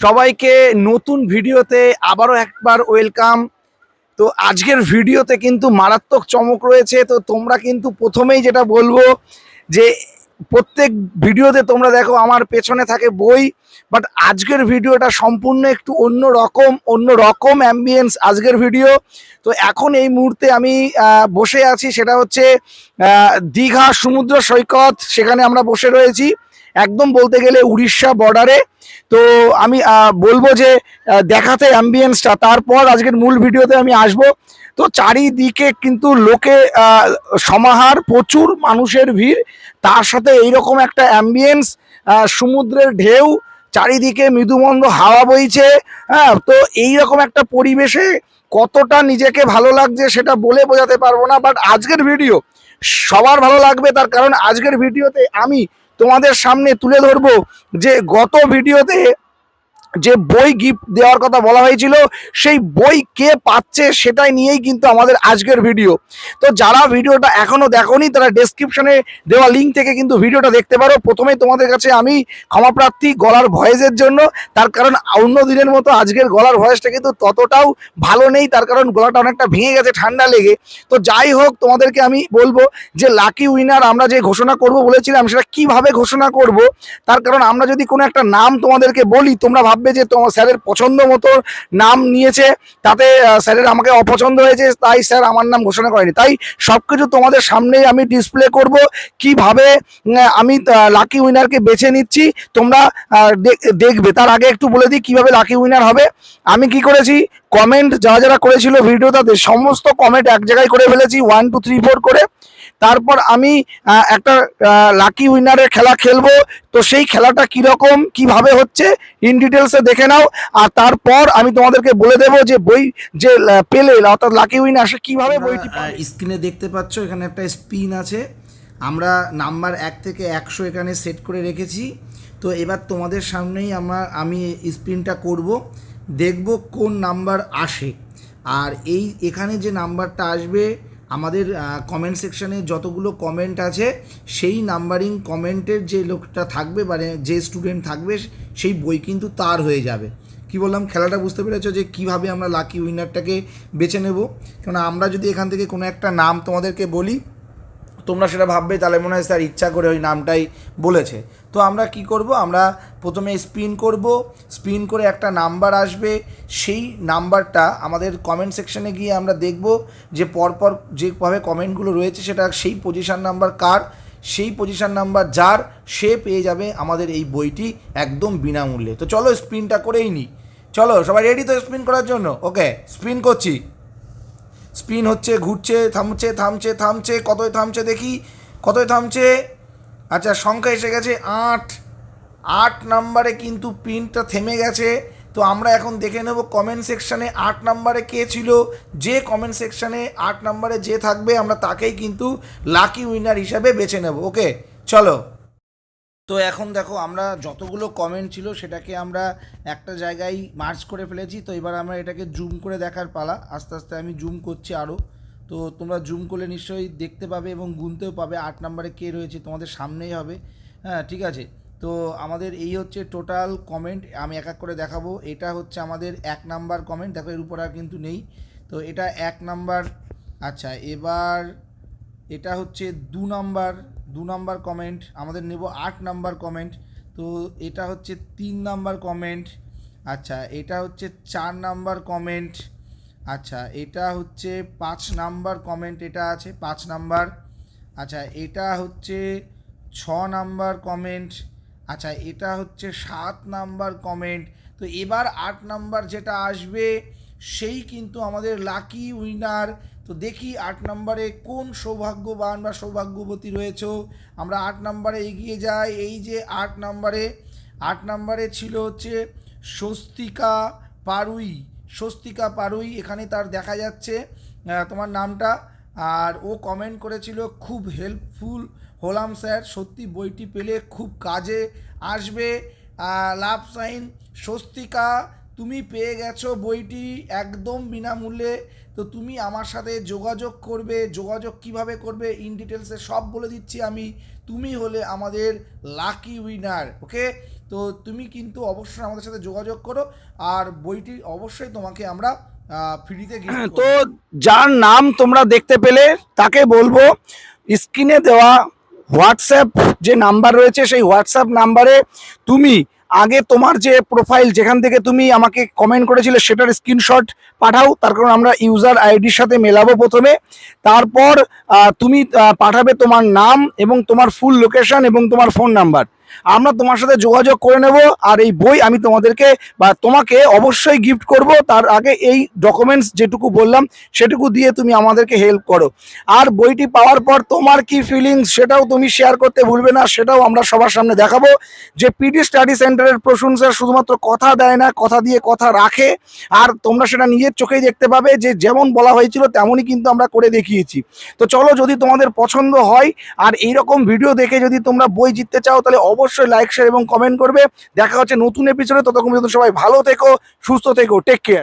সবাইকে নতুন ভিডিওতে আবারও একবার ওয়েলকাম। তো আজকের ভিডিওতে কিন্তু মারাত্মক চমক রয়েছে। তো তোমরা কিন্তু প্রথমেই যেটা বলব যে প্রত্যেক ভিডিওতে তোমরা দেখো আমার পেছনে থাকে বই বাট আজকের ভিডিওটা সম্পূর্ণ একটু অন্য রকম অন্য রকম অ্যাম্বিয়েন্স আজকের ভিডিও। তো এখন এই মুহূর্তে আমি বসে আছি, সেটা হচ্ছে দীঘা সমুদ্র সৈকত, সেখানে আমরা বসে রয়েছি। একদম বলতে গেলে উড়িষ্যা বর্ডারে তো আমি বলব যে দেখাতে অ্যাম্বিয়েন্সটা তারপর আজকের মূল ভিডিওতে আমি আসব। তো চারিদিকে কিন্তু লোকে সমাহার, প্রচুর মানুষের ভিড়। তার সাথে এইরকম একটা অ্যাম্বিয়েন্স সমুদ্রের ঢেউ, চারিদিকে মৃদুমন্দ হাওয়া বইছে। হ্যাঁ তো এইরকম একটা পরিবেশে কতটা নিজেকে ভালো লাগছে সেটা বলে বোঝাতে পারব না। বাট আজকের ভিডিও সবার ভালো লাগবে। তার কারণ আজকের ভিডিওতে আমি তোমাদের সামনে তুলে ধরবো যে গত ভিডিওতে যে বই গিফট দেওয়ার কথা বলা হয়েছিল, সেই বই কে পাচ্ছে সেটাই নিয়েই কিন্তু আমাদের আজকের ভিডিও তো যারা ভিডিওটা এখনও দেখোনি, তারা ডেসক্রিপশনে দেওয়া লিঙ্ক থেকে কিন্তু ভিডিওটা দেখতে পারো। প্রথমেই তোমাদের কাছে আমি ক্ষমাপ্রার্থী গলার ভয়েসের জন্য, তার কারণ অন্য দিনের মতো আজকের গলার ভয়েসটা কিন্তু ততটাও ভালো নেই, তার কারণ গলাটা অনেকটা ভেঙে গেছে ঠান্ডা লেগে। তো যাই হোক, তোমাদেরকে আমি বলব যে লাকি উইনার আমরা যে ঘোষণা করব বলেছিলাম, সেটা কীভাবে ঘোষণা করব? তার কারণ আমরা যদি কোনো একটা নাম তোমাদেরকে বলি, তোমরা ভাববে যে তোমার স্যারের পছন্দ মতো নাম নিয়েছে, তাতে স্যারের আমাকে অপছন্দ হয়েছে, তাই স্যার আমার নাম ঘোষণা করেনি। তাই সব কিছু তোমাদের সামনেই আমি ডিসপ্লে করব, কীভাবে আমি লাকি উইনারকে বেছে নিচ্ছি, তোমরা দেখবে। তার আগে একটু বলে দিই কীভাবে লাকি উইনার হবে। আমি কি করেছি কমেন্ট যারা যারা করেছিল ভিডিও ভিডিওটাতে, সমস্ত কমেন্ট এক জায়গায় করে ফেলেছি ওয়ান টু থ্রি ফোর করে। তারপর আমি একটা লাকি উইনারের খেলা খেলব। তো সেই খেলাটা কীরকম কীভাবে হচ্ছে ইন ডিটেলসে দেখে নাও। আর তারপর আমি তোমাদেরকে বলে দেবো যে বই যে পেলে অর্থাৎ লাকি উইনার সে কীভাবে বইটি। স্ক্রিনে দেখতে পাচ্ছ এখানে একটা স্পিন আছে। আমরা নাম্বার এক থেকে একশো এখানে সেট করে রেখেছি। তো এবার তোমাদের সামনেই আমার আমি স্পিনটা করব। দেখব কোন নাম্বার আসে। আর এই এখানে যে নাম্বারটা আসবে আমাদের কমেন্ট সেকশানে যতগুলো কমেন্ট আছে, সেই নাম্বারিং কমেন্টের যে লোকটা থাকবে মানে যে স্টুডেন্ট থাকবে, সেই বই কিন্তু তার হয়ে যাবে। কি বললাম? খেলাটা বুঝতে পেরেছ যে কীভাবে আমরা লাকি উইনারটাকে বেছে নেব? কেন আমরা যদি এখান থেকে কোনো একটা নাম তোমাদেরকে বলি তোমরা সেটা ভাববে, তাহলে মনে হয় স্যার ইচ্ছা করে ওই নামটাই বলেছে। তো আমরা কি করব? আমরা প্রথমে স্পিন করব, স্পিন করে একটা নাম্বার আসবে, সেই নাম্বারটা আমাদের কমেন্ট সেকশনে গিয়ে আমরা দেখব যে পরপর যেভাবে কমেন্টগুলো রয়েছে, সেটা সেই পজিশন নাম্বার কার, সেই পজিশন নাম্বার যার, সে পেয়ে যাবে আমাদের এই বইটি একদম বিনামূল্যে। তো চলো স্পিনটা করেই নিই চলো, সবাই রেডি তো স্পিন করার জন্য? ওকে স্পিন করছি। স্পিন হচ্ছে, ঘুরছে, থামছে থামছে থামছে, কতই থামছে দেখি, কতই থামছে? আচ্ছা সংখ্যা এসে গেছে আট। আট নাম্বারে কিন্তু পিনটা থেমে গেছে। তো আমরা এখন দেখে নেব কমেন্ট সেকশানে আট নাম্বারে কে ছিল। যে কমেন্ট সেকশানে আট নাম্বারে যে থাকবে, আমরা তাকেই কিন্তু লাকি উইনার হিসাবে বেছে নেব। ওকে চলো। তো এখন দেখো, আমরা যতগুলো কমেন্ট ছিল সেটাকে আমরা একটা জায়গায় মার্চ করে ফেলেছি। তো এবার আমরা এটাকে জুম করে দেখার পালা। আস্তে আস্তে আমি জুম করছি আরও তো তোমরা জুম করলে নিশ্চয়ই দেখতে পাবে এবং গুনতেও পাবে। আট নম্বরে কে রয়েছে তোমাদের সামনেই হবে। হ্যাঁ ঠিক আছে। তো আমাদের এই হচ্ছে টোটাল কমেন্ট আমি এক এক করে দেখাবো। এটা হচ্ছে আমাদের এক নাম্বার কমেন্ট দেখো, এর উপর আর কিন্তু নেই। তো এটা এক নাম্বার আচ্ছা এবার এটা হচ্ছে দু নাম্বার দু নাম্বার কমেন্ট আমাদের নেব আট নাম্বার কমেন্ট তো এটা হচ্ছে তিন নাম্বার কমেন্ট আচ্ছা এটা হচ্ছে চার নাম্বার কমেন্ট আচ্ছা এটা হচ্ছে পাঁচ নাম্বার কমেন্ট এটা আছে, পাঁচ নাম্বার আচ্ছা এটা হচ্ছে ছ নাম্বার কমেন্ট আচ্ছা এটা হচ্ছে সাত নাম্বার কমেন্ট তো এবার আট নাম্বার যেটা আসবে, সেই কিন্তু আমাদের লাকি উইনার তো দেখি আট নম্বরে কোন সৌভাগ্যবান বা সৌভাগ্যবতী রয়েছে। আমরা আট নম্বরে এগিয়ে যাই। এই যে আট নম্বরে আট নম্বরে ছিল হচ্ছে স্বস্তিকা পারুই। স্বস্তিকা পারুই, এখানে তার দেখা যাচ্ছে তোমার নামটা। আর ও কমেন্ট করেছিল, খুব হেল্পফুল হলাম স্যার, সত্যি বইটি পেলে খুব কাজে আসবে। লাভ সাইন স্বস্তিকা, তুমি পেয়ে গেছো বইটি একদম বিনামূল্যে। তো তুমি আমার সাথে যোগাযোগ করবে যোগাযোগ কীভাবে করবে ইন ডিটেলসে সব বলে দিচ্ছি আমি। তুমি হলে আমাদের লাকি উইনার ওকে তো তুমি কিন্তু অবশ্যই আমাদের সাথে যোগাযোগ করো আর বইটি অবশ্যই তোমাকে আমরা ফ্রিতে গিফট তো যার নাম তোমরা দেখতে পেলে তাকে বলব স্ক্রিনে দেওয়া হোয়াটসঅ্যাপ যে নাম্বার রয়েছে সেই হোয়াটসঅ্যাপ নাম্বারে তুমি আগে তোমার যে প্রোফাইল যেখান থেকে তুমি আমাকে কমেন্ট করেছিলে সেটার স্ক্রিনশট পাঠাও, তার কারণ আমরা ইউজার আইডির সাথে মেলাবো প্রথমে। তারপর তুমি পাঠাবে তোমার নাম এবং তোমার ফুল লোকেশন এবং তোমার ফোন নাম্বার আমরা তোমার সাথে যোগাযোগ করে নেব আর এই বই আমি তোমাদেরকে বা তোমাকে অবশ্যই গিফট করব। তার আগে এই ডকুমেন্টস যেটুকু বললাম, সেটুকু দিয়ে তুমি আমাদেরকে হেল্প করো। আর বইটি পাওয়ার পর তোমার কি ফিলিংস সেটাও তুমি শেয়ার করতে ভুলবে না, সেটাও আমরা সবার সামনে দেখাবো। যে পিডি স্টাডি সেন্টারের প্রশংসা শুধুমাত্র কথা দেয় না, কথা দিয়ে কথা রাখে। আর তোমরা সেটা নিজের চোখেই দেখতে পাবে যে যেমন বলা হয়েছিল তেমনই কিন্তু আমরা করে দেখিয়েছি। তো চলো যদি তোমাদের পছন্দ হয়, আর এইরকম ভিডিও দেখে যদি তোমরা বই জিততে চাও, তাহলে অবশ্যই লাইক শেয়ার এবং কমেন্ট করবে। দেখা হচ্ছে নতুন এপিসোডে ততক্ষণ পর্যন্ত সবাই ভালো থেকো, সুস্থ থেকো। Take care